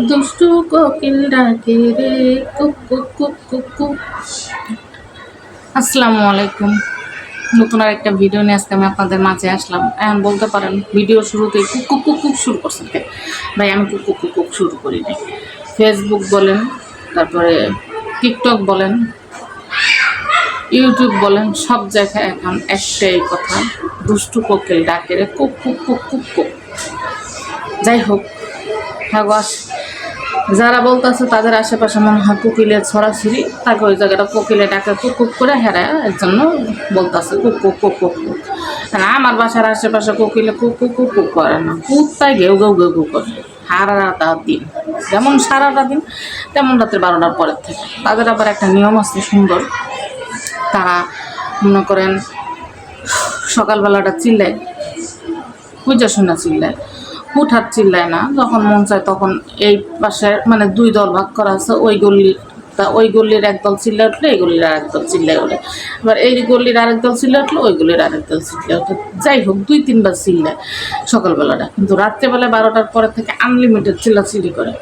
দুষ্টু কোকিল ডাকে রে কুক কুক কুক কুক কুক আসসালামু আলাইকুম নতুন আর একটা ভিডিও নিয়ে আজকে আমি আপনাদের মাঝে আসলাম এখন বলতে পারেন ভিডিও শুরুতে কুক কুক কুক শুরু করছেন? ভাই আমি কুক কুক কুক শুরু করিনি ফেসবুক বলেন তারপরে টিকটক বলেন ইউটিউব বলেন সব জায়গায় এখন একটাই কথা দুষ্টু কোকিল ডাকে রে কুক কুক কুক কুক কুক যাই হোক হ্যাঁ যারা বলতেছে তাদের আশেপাশে মনে হয় কোকিলের ছড়াছড়ি, তাকে ওই জায়গাটা কোকিলে ডাকে কুক কুক করে হেরা এর জন্য বলতেছে কুক কুক কুক কুক কুক। আর আমার বাসার আশেপাশে কোকিলে কুক কুক কুক কুক করে না। কুত্তায় ঘেউ ঘেউ ঘেউ ঘেউ করে সারাটা দিন। যেমন সারাটা দিন, তেমন রাত্রে বারোটার পরের থেকে। তাদের আবার একটা নিয়ম আছে সুন্দর। তারা মনে করেন, সকালবেলাটা চিল্লায়, পূজা শোনা চিল্লায়। হুটহাট চিল্লায় না। যখন মন চায় তখন এই পাশে মানে দুই দল ভাগ করা আছে, ওই গল্লির তা ওই গল্লির একদল চিল্লা উঠলে, এই গল্লির আরেক দল চিল্লায় ওঠে। এবার এই গল্লির আরেক দল চিল্লা উঠলে, ওই গল্লির আরেক দল চিল্লায় ওঠে। যাই হোক, দুই তিনবার চিল্লায় সকালবেলাটা। কিন্তু রাত্রেবেলা বারোটার পরে থেকে আনলিমিটেড চিল্লাচিল্লি করে।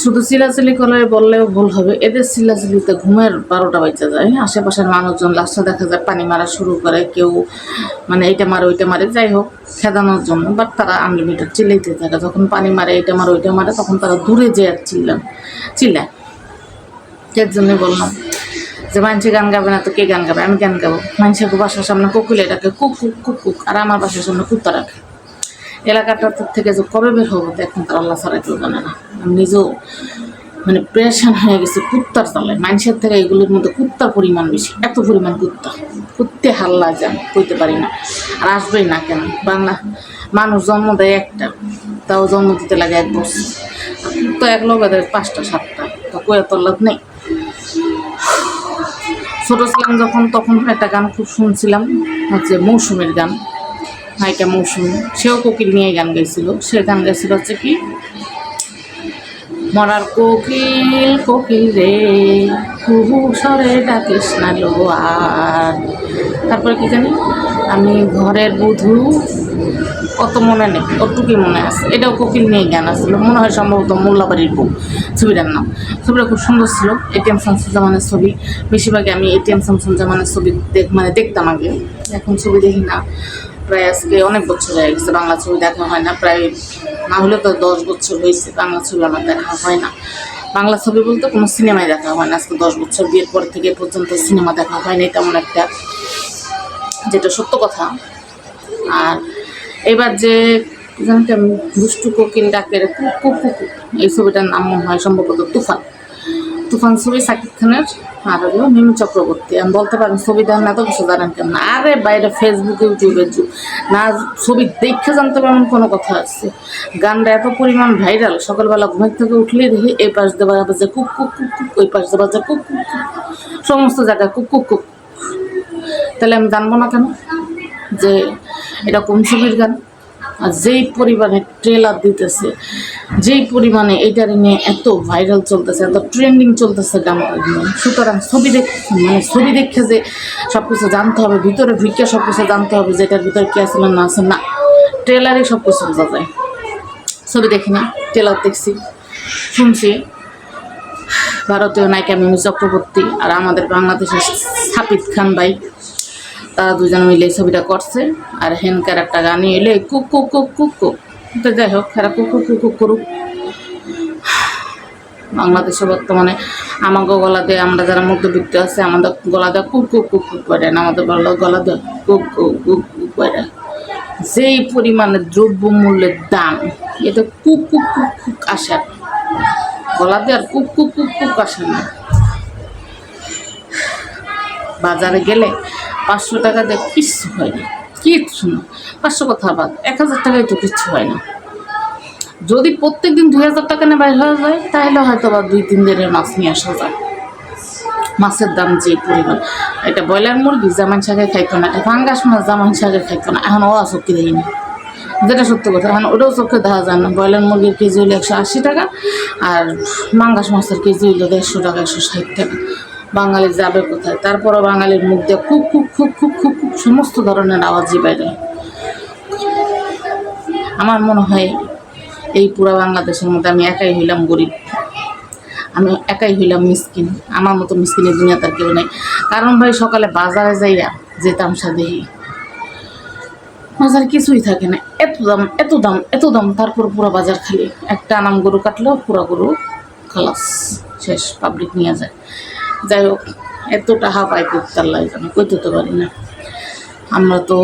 শুধু চিলাচিলি করে বললেও ভুল হবে। এদের চিলাচিলিতে ঘুমের বারোটা বাজা যায়। আশেপাশের মানুষজন লাস্টে দেখা যায়, পানি মারা শুরু করে, কেউ মানে এইটা মারে, ওইটা মারে, যাই হোক, খেদানোর জন্য। বাট তারা আনলিমিটেড চিল্লাইতে থাকে। যখন পানি মারে এইটা মারে, ওইটা মারে, তখন তারা দূরে যেয়ে চিল্লান চিল্লায়। এর জন্য বললাম যে মানুষে গান গাবে না তো কে গান গাবে? আমি গান গাবো। মানুষের বাসার সামনে কুকুলে ডাকে কুক কুক কুক কুক আর আমার বাসার সামনে কুত্তা রাখে। এলাকাটার থেকে যে কবে বের হব, তো এখন তার আল্লাহ ছাড়া কেউ জানে না। আমি নিজেও মানে প্রেশান হয়ে গেছে কুত্তার তলায় মানুষের থেকে এগুলোর মধ্যে কুত্তার পরিমাণ বেশি, এত পরিমাণ কুত্তা। কুত্তে হাল্লা যান, কইতে পারি না। আর আসবেই না কেন? বাংলা মানুষ জন্ম দেয় একটা, তাও জন্ম দিতে লাগে এক বছর। কুত্তা এক লগে দেয় পাঁচটা, সাতটা। তো কয়ে তোর লাভ নেই? ছোটো ছিলাম যখন, তখন একটা গান খুব শুনছিলাম, হচ্ছে মৌসুমের গান। নায়িকা মৌসুমি, সেও কোকিল নিয়ে গান গাইছিল। সে গান গাইছিল হচ্ছে কি, মরার কোকিল কোকিল রে, কুহু সরে ডাকিস না লো আর তারপরে কি জানি, আমি ঘরের বধূ, অত মনে নেই, অতটুকুই মনে আছে। এটাও কোকিল নিয়ে গান আসছিল মনে হয় সম্ভবত মোল্লাবাড়ির বউ, ছবিটার নাম। ছবিটা খুব সুন্দর ছিল এটিএম শামসুজ্জামানের ছবি। বেশিরভাগই আমি এটিএম শামসুজ্জামানের ছবি দেখ মানে দেখতাম আগে, এখন ছবি দেখি না। প্রায় আজকে অনেক বছর হয়ে গেছে, বাংলা ছবি দেখা হয় না, প্রায় না হলে তো দশ বছর হয়েছে, বাংলা ছবি আমার দেখা হয় না। বাংলা ছবি বলতে কোনো সিনেমায় দেখা হয় না, আজকে দশ বছর বিয়ের পর থেকে পর্যন্ত সিনেমা দেখা হয়নি তেমন একটা, যেটা সত্য কথা। আর এবার যে জানতে দুষ্টু কোকিল ডাকের কুকু কুক এই ছবিটার নাম হয় সম্ভবত তুফান। তুফান ছবি সাকিব খানের আর হলো মিমি চক্রবর্তী। আমি বলতে পারেন ছবি দেন না তো কিছু জানেন কেন আরে বাইরে ফেসবুক ইউটিউবের যুগ। না, ছবি দেখে জানতে পারেন কোনো কথা আছে। গানটা এত পরিমাণ ভাইরাল সকালবেলা ঘুমের থেকে উঠলেই দেখি এই পাশ দেওয়া বাজে কুক কুক কুক কুক ওই পাশ দেওয়া বাজে কুক কুক কুক সমস্ত জায়গায় কুক কুক কুক তাহলে আমি জানব না কেন? যে এটা কোন ছবির গান। আর যেই পরিমাণে ট্রেলার দিতেছে যেই পরিমাণে এইটার নিয়ে এত ভাইরাল চলতেছে, এত ট্রেন্ডিং চলতেছে গান নিয়ে সুতরাং ছবি দেখ মানে ছবি দেখে যে সব কিছু জানতে হবে, ভিতরে ঢুকে সব কিছু জানতে হবে যে এটার ভিতরে কী আছে না না আছে। না ট্রেলারে সব কিছু বোঝা যায়। ছবি দেখিনি ট্রেলার দেখছি, শুনছি। ভারতীয় নায়িকা মিমি চক্রবর্তী আর আমাদের বাংলাদেশের সাপিত খান ভাই, তারা দুজন মিলে ছবিটা করছে। আর হেনকার একটা গানই এলে কুক কুক কুক কুক কুক তো যাই হোক এরা কুকুর কুক কুক কুক করুক বাংলাদেশে বর্তমানে আমাকে গলা দিয়ে আমরা যারা মধ্যবিত্ত আছে আমাদের গলা দেওয়া কুক কুক কুক কুক করে আমাদের গলা গলা দেওয়া কুক কুক কুক কুক করে যেই পরিমাণে দ্রব্যমূল্যের দাম এটা কুক কুক কুক কুক আসে। গলা দিয়ে আর কুক কুক কুক কুক আসে না বাজারে গেলে পাঁচশো টাকা দিয়ে কিচ্ছু হয় না কিচ্ছু না। পাঁচশো কথা বাদ, এক হাজার টাকায় তো কিচ্ছু হয় না। যদি প্রত্যেক দিন দুই হাজার টাকা নিয়ে বাইর হয়ে যায়, তাহলে হয়তো বা দুই, তিন দিনের মাছ নিয়ে আসা যায়। মাছের দাম যে পরিমাণ। এটা ব্রয়লার মুরগি জামান শাকে খাইতো না ফাঙ্গাস মাছ জামান শাকে খাইতো না। এখন ও চোখে দেয়নি যেটা সত্য কথা, এখন ওটাও চোখে দেখা যায় না। ব্রয়লার মুরগির কেজি হলো একশো আশি টাকা, আর মাঙ্গাস মাছের কেজি হলো দেড়শো টাকা, একশো ষাট টাকা। বাঙালি যাবে কোথায়? তারপরও বাঙালির মুখ দিয়ে খুব খুব খুব খুব খুব খুব সমস্ত ধরনের আওয়াজই বাইরে। আমার মনে হয় এই পুরা বাংলাদেশের মধ্যে আমি একাই হইলাম গরিব। আমি একাই হইলাম মিসকিন। আমার মতো মিসকিনের দুনিয়া তার কেউ নেই। কারণ ভাই, সকালে বাজারে যাইয়া যেতাম সাদেহি বাজারে কিছুই থাকে না। এত দাম এত দাম এত দাম। তারপর পুরো বাজার খালি। একটা আনাম গরু কাটলেও পুরো গরু খালাস। শেষ পাবলিক নিয়ে যায়। যাই হোক এত টাকা পাই করতে আল্লাহ জানে কইতে পারি না। আমরা তো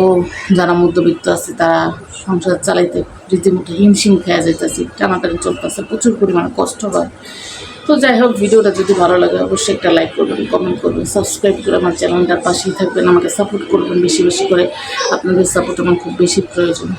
যারা মধ্যবিত্ত আছি, তারা সংসার চালাইতে রীতিমতো হিমশিম খেয়ে যাইতেছি, টানাটানি চলতেছে, প্রচুর পরিমাণে কষ্ট হয়। তো যাই হোক, ভিডিওটা যদি ভালো লাগে, অবশ্যই একটা লাইক করবেন কমেন্ট করবেন সাবস্ক্রাইব করে আমার চ্যানেলটার পাশেই থাকবেন, আমাকে সাপোর্ট করবেন বেশি বেশি করে। আপনাদের সাপোর্ট আমার খুব বেশি প্রয়োজন।